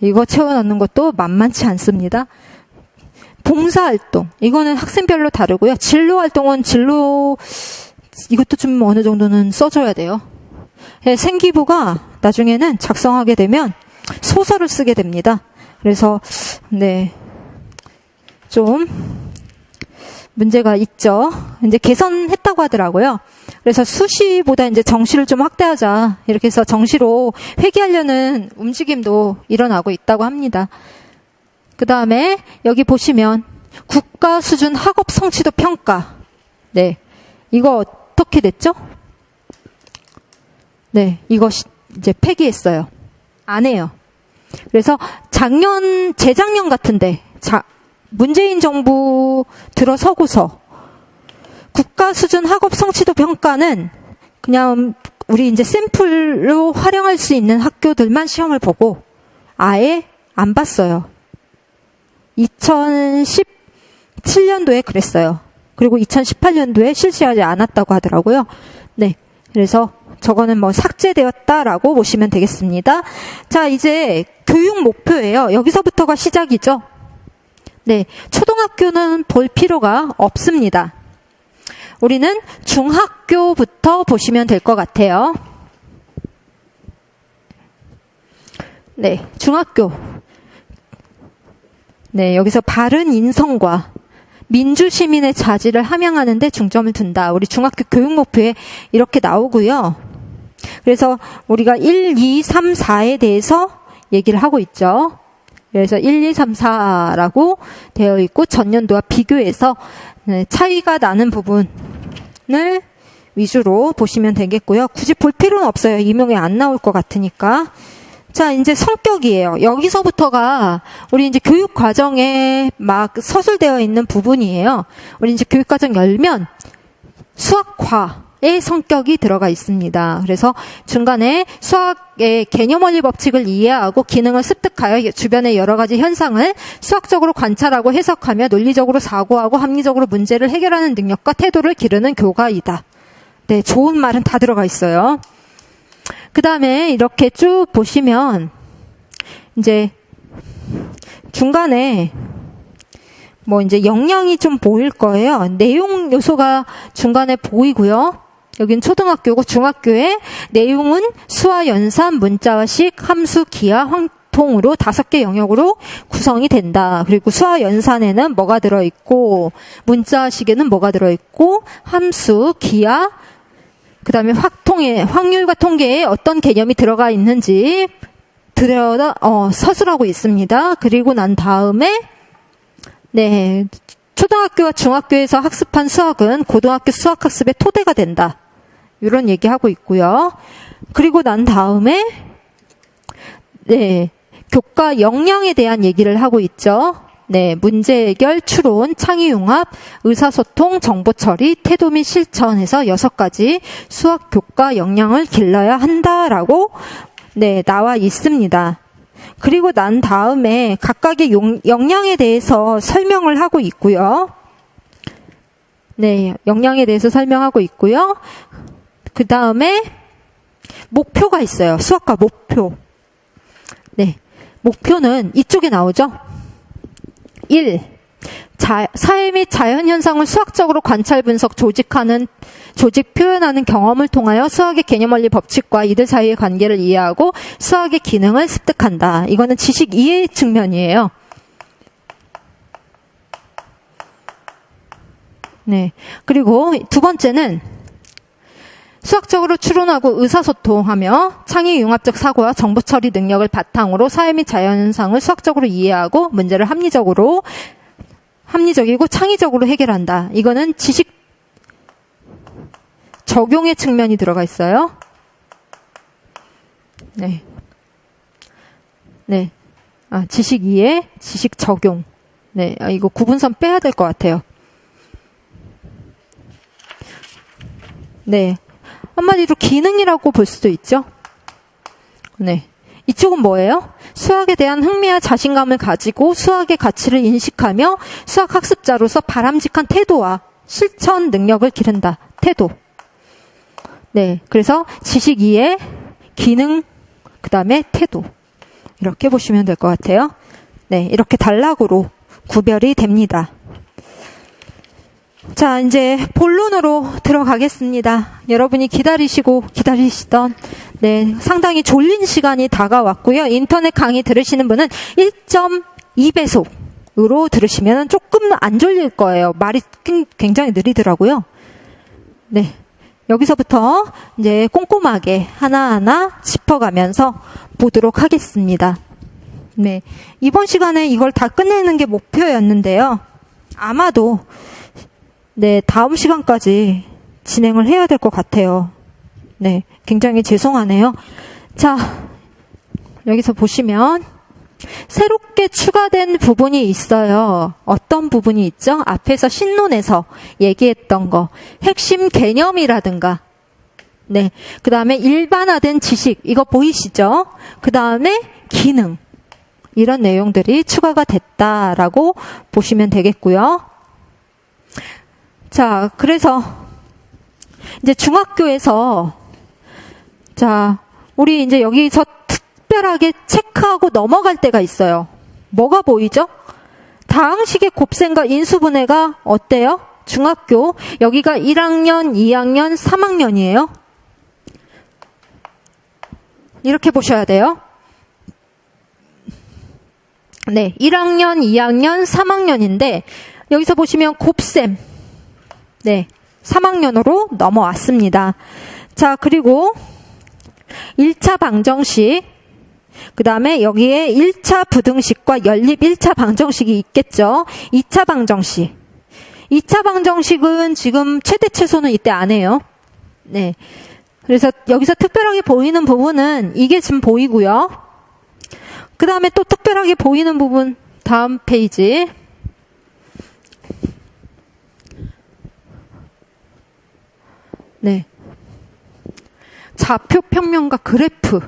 이거 채워넣는 것도 만만치 않습니다. 봉사활동. 이거는 학생별로 다르고요. 진로활동은 진로, 이것도 좀 어느 정도는 써줘야 돼요. 예, 생기부가 나중에는 작성하게 되면 소설을 쓰게 됩니다. 그래서, 네. 좀, 문제가 있죠. 이제 개선했다고 하더라고요. 그래서 수시보다 이제 정시를 좀 확대하자. 이렇게 해서 정시로 회귀하려는 움직임도 일어나고 있다고 합니다. 그 다음에 여기 보시면 국가 수준 학업 성취도 평가. 네. 이거 어떻게 됐죠? 네. 이거 이제 폐기했어요. 안 해요. 그래서 작년, 재작년 같은데, 자, 문재인 정부 들어서고서 국가 수준 학업 성취도 평가는 그냥 우리 이제 샘플로 활용할 수 있는 학교들만 시험을 보고 아예 안 봤어요. 2017년도에 그랬어요. 그리고 2018년도에 실시하지 않았다고 하더라고요. 네. 그래서 저거는 뭐 삭제되었다라고 보시면 되겠습니다. 자, 이제 교육 목표예요. 여기서부터가 시작이죠. 네. 초등학교는 볼 필요가 없습니다. 우리는 중학교부터 보시면 될 것 같아요. 네, 중학교. 네, 여기서 바른 인성과 민주 시민의 자질을 함양하는데 중점을 둔다. 우리 중학교 교육 목표에 이렇게 나오고요. 그래서 우리가 1, 2, 3, 4에 대해서 얘기를 하고 있죠. 그래서 1, 2, 3, 4라고 되어 있고 전년도와 비교해서 네, 차이가 나는 부분을 위주로 보시면 되겠고요. 굳이 볼 필요는 없어요. 이명에 안 나올 것 같으니까. 자, 이제 성격이에요. 여기서부터가 우리 이제 교육 과정에 막 서술되어 있는 부분이에요. 우리 이제 교육 과정 열면 수학과 의 성격이 들어가 있습니다. 그래서 중간에 수학의 개념 원리 법칙을 이해하고 기능을 습득하여 주변의 여러 가지 현상을 수학적으로 관찰하고 해석하며 논리적으로 사고하고 합리적으로 문제를 해결하는 능력과 태도를 기르는 교과이다. 네, 좋은 말은 다 들어가 있어요. 그 다음에 이렇게 쭉 보시면 이제 중간에 뭐 이제 영양이 좀 보일 거예요. 내용 요소가 중간에 보이고요. 여긴 초등학교고 중학교에 내용은 수와 연산, 문자식, 함수, 기하, 황 통으로 다섯 개 영역으로 구성이 된다. 그리고 수와 연산에는 뭐가 들어있고, 문자식에는 뭐가 들어있고, 함수, 기하, 그 다음에 확통에, 확률과 통계에 어떤 개념이 들어가 있는지 들여다, 어, 서술하고 있습니다. 그리고 난 다음에, 네, 초등학교와 중학교에서 학습한 수학은 고등학교 수학학습의 토대가 된다. 이런 얘기하고 있고요. 그리고 난 다음에, 네, 교과 역량에 대한 얘기를 하고 있죠. 네, 문제 해결, 추론, 창의 융합, 의사소통, 정보 처리, 태도 및 실천에서 여섯 가지 수학 교과 역량을 길러야 한다라고 네, 나와 있습니다. 그리고 난 다음에 각각의 용, 역량에 대해서 설명을 하고 있고요. 네, 역량에 대해서 설명하고 있고요. 그 다음에 목표가 있어요. 수학과 목표. 네, 목표는 이쪽에 나오죠. 1. 자, 사회 및 자연 현상을 수학적으로 관찰 분석 조직하는 조직 표현하는 경험을 통하여 수학의 개념 원리 법칙과 이들 사이의 관계를 이해하고 수학의 기능을 습득한다. 이거는 지식 이해 측면이에요. 네. 그리고 두 번째는 수학적으로 추론하고 의사소통하며 창의 융합적 사고와 정보 처리 능력을 바탕으로 사회 및 자연현상을 수학적으로 이해하고 문제를 합리적으로 합리적이고 창의적으로 해결한다. 이거는 지식 적용의 측면이 들어가 있어요. 네. 네. 아, 지식 이해, 지식 적용. 네. 아, 이거 구분선 빼야 될 것 같아요. 네. 한마디로 기능이라고 볼 수도 있죠. 네. 이쪽은 뭐예요? 수학에 대한 흥미와 자신감을 가지고 수학의 가치를 인식하며 수학 학습자로서 바람직한 태도와 실천 능력을 기른다. 태도. 네. 그래서 지식 이해, 기능, 그 다음에 태도. 이렇게 보시면 될 것 같아요. 네, 이렇게 단락으로 구별이 됩니다. 자, 이제 본론으로 들어가겠습니다. 여러분이 기다리시고 기다리시던 네, 상당히 졸린 시간이 다가왔고요. 인터넷 강의 들으시는 분은 1.2배속으로 들으시면 조금 안 졸릴 거예요. 말이 굉장히 느리더라고요. 네. 여기서부터 이제 꼼꼼하게 하나하나 짚어가면서 보도록 하겠습니다. 네. 이번 시간에 이걸 다 끝내는 게 목표였는데요. 아마도 네, 다음 시간까지 진행을 해야 될 것 같아요. 네, 굉장히 죄송하네요. 자, 여기서 보시면 새롭게 추가된 부분이 있어요. 어떤 부분이 있죠? 앞에서 신론에서 얘기했던 거. 핵심 개념이라든가. 네. 그 다음에 일반화된 지식. 이거 보이시죠? 그 다음에 기능. 이런 내용들이 추가가 됐다라고 보시면 되겠고요. 자, 그래서 이제 중학교에서 자, 우리 이제 여기서 특별하게 체크하고 넘어갈 때가 있어요. 뭐가 보이죠? 다항식의 곱셈과 인수분해가 어때요? 중학교 여기가 1학년, 2학년, 3학년이에요. 이렇게 보셔야 돼요. 네, 1학년, 2학년, 3학년인데 여기서 보시면 곱셈 네. 3학년으로 넘어왔습니다. 자, 그리고 1차 방정식, 그 다음에 여기에 1차 부등식과 연립 1차 방정식이 있겠죠. 2차 방정식. 2차 방정식은 지금 최대 최소는 이때 안 해요. 네. 그래서 여기서 특별하게 보이는 부분은 이게 지금 보이고요. 그 다음에 또 특별하게 보이는 부분 다음 페이지. 네. 좌표 평면과 그래프.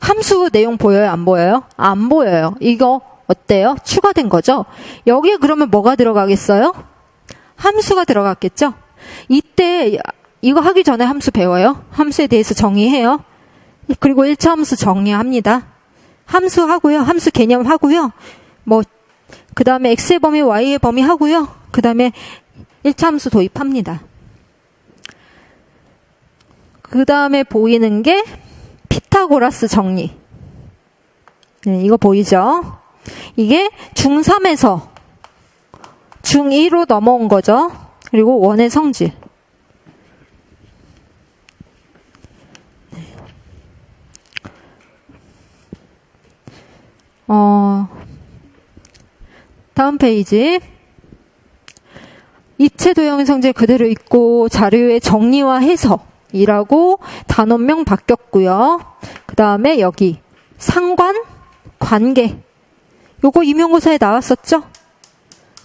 함수 내용 보여요? 안 보여요? 안 보여요. 이거 어때요? 추가된 거죠? 여기에 그러면 뭐가 들어가겠어요? 함수가 들어갔겠죠? 이때 이거 하기 전에 함수 배워요. 함수에 대해서 정의해요. 그리고 1차 함수 정리합니다. 함수 하고요. 함수 개념 하고요. 뭐, 그 다음에 x의 범위, y의 범위 하고요. 그 다음에 1차 함수 도입합니다. 그 다음에 보이는 게 피타고라스 정리. 네, 이거 보이죠? 이게 중3에서 중2로 넘어온 거죠. 그리고 원의 성질. 네. 어, 다음 페이지. 입체 도형의 성질 그대로 있고 자료의 정리와 해석. 이라고 단원명 바뀌었고요. 그 다음에 여기 상관, 관계. 요거 임용고사에 나왔었죠?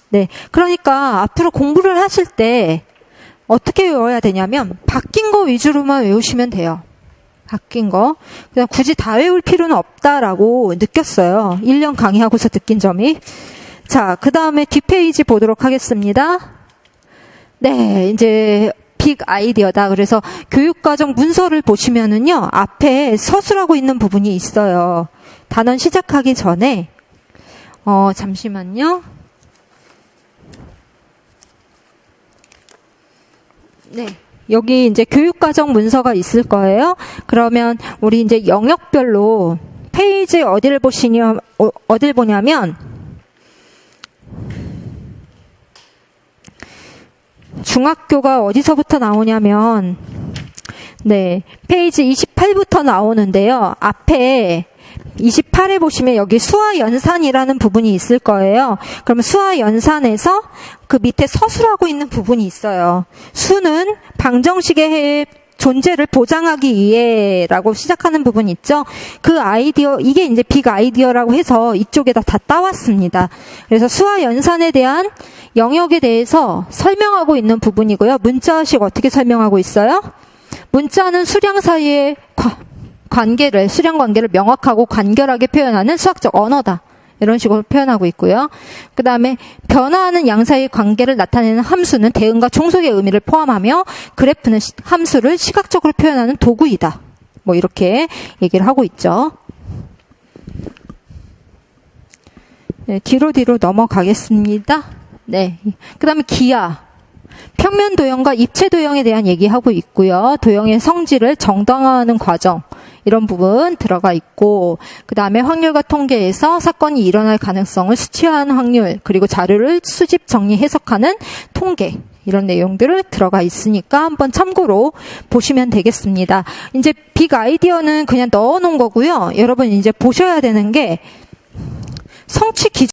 네. 그러니까 앞으로 공부를 하실 때 어떻게 외워야 되냐면 바뀐 거 위주로만 외우시면 돼요. 바뀐 거. 그냥 굳이 다 외울 필요는 없다라고 느꼈어요. 1년 강의하고서 느낀 점이. 자, 그 다음에 뒷페이지 보도록 하겠습니다. 네, 이제 빅 아이디어다. 그래서 교육과정 문서를 보시면은요, 앞에 서술하고 있는 부분이 있어요. 단원 시작하기 전에, 어, 잠시만요. 네. 여기 이제 교육과정 문서가 있을 거예요. 그러면 우리 이제 영역별로 페이지 어디를 보시냐, 어, 어딜 보냐면, 중학교가 어디서부터 나오냐면, 네, 페이지 28부터 나오는데요. 앞에 28에 보시면 여기 수화 연산이라는 부분이 있을 거예요. 그럼 수화 연산에서 그 밑에 서술하고 있는 부분이 있어요. 수는 방정식의 존재를 보장하기 위해라고 시작하는 부분 있죠. 그 아이디어 이게 이제 빅 아이디어라고 해서 이쪽에다 다 따왔습니다. 그래서 수화 연산에 대한 영역에 대해서 설명하고 있는 부분이고요. 문자식 어떻게 설명하고 있어요? 문자는 수량 사이의 관계를 수량 관계를 명확하고 간결하게 표현하는 수학적 언어다. 이런 식으로 표현하고 있고요. 그 다음에 변화하는 양 사이의 관계를 나타내는 함수는 대응과 종속의 의미를 포함하며 그래프는 함수를 시각적으로 표현하는 도구이다. 뭐 이렇게 얘기를 하고 있죠. 네, 뒤로 뒤로 넘어가겠습니다. 네. 그 다음에 기하. 평면 도형과 입체 도형에 대한 얘기하고 있고요. 도형의 성질을 정당화하는 과정. 이런 부분 들어가 있고, 그 다음에 확률과 통계에서 사건이 일어날 가능성을 수치화하는 확률, 그리고 자료를 수집, 정리, 해석하는 통계. 이런 내용들을 들어가 있으니까 한번 참고로 보시면 되겠습니다. 이제 빅 아이디어는 그냥 넣어 놓은 거고요. 여러분 이제 보셔야 되는 게 성취 기준